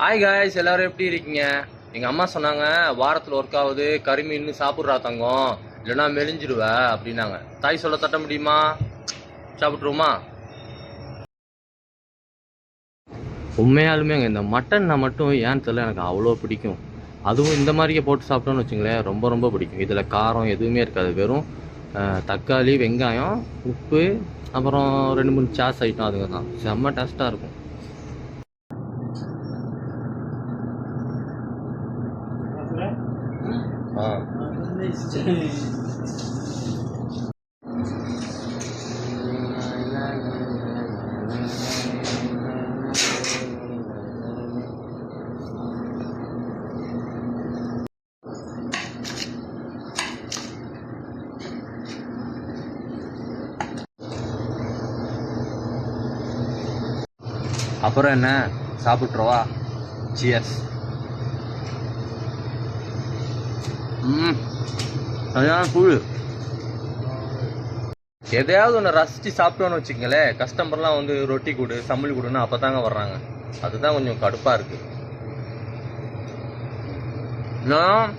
Hi guys எல்லாரும் எப்படி இருக்கீங்க? எங்கள் அம்மா சொன்னாங்க வாரத்தில் ஒர்க் ஆகுது கறி மீன் சாப்பிட்றா தங்கம். இல்லைன்னா மெலிஞ்சிடுவ அப்படின்னாங்க. தாய் சொல்ல தட்ட முடியுமா? சாப்பிட்ருவோமா உண்மையாலுமேங்க இந்த மட்டன்னா மட்டும் ஏன்னு தெரியல எனக்கு அவ்வளோ பிடிக்கும். அதுவும் இந்த மாதிரியே போட்டு சாப்பிட்டோம்னு வச்சுங்களேன் ரொம்ப ரொம்ப பிடிக்கும். இதில் காரம் எதுவுமே இருக்காது. வெறும் தக்காளி வெங்காயம் உப்பு அப்புறம் ரெண்டு மூணு சாஸ் ஐட்டம் அதுங்க தான் செம்ம டேஸ்ட்டாக இருக்கும். ஆ. அப்புறம் என்ன? சாப்பிட்றவா சியர்ஸ் சரியான கூழ் எதையாவது ஒன்று ரசித்து சாப்பிட்டோன்னு வச்சுக்கங்களேன் கஸ்டமர்லாம் வந்து ரொட்டி கொடு சம்பளி கொடுன்னு அப்போ தாங்க வர்றாங்க. அதுதான் கொஞ்சம் கடுப்பாக இருக்கு. நான்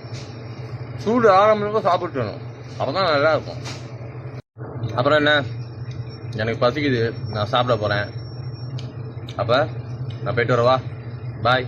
சூடு ஆரம்பிக்கும் சாப்பிட்டுணும் அப்போ தான் நல்லா இருக்கும். அப்புறம் என்ன? எனக்கு பசிக்குது. நான் சாப்பிட போகிறேன் அப்போ நான் போயிட்டு வரவா? பாய்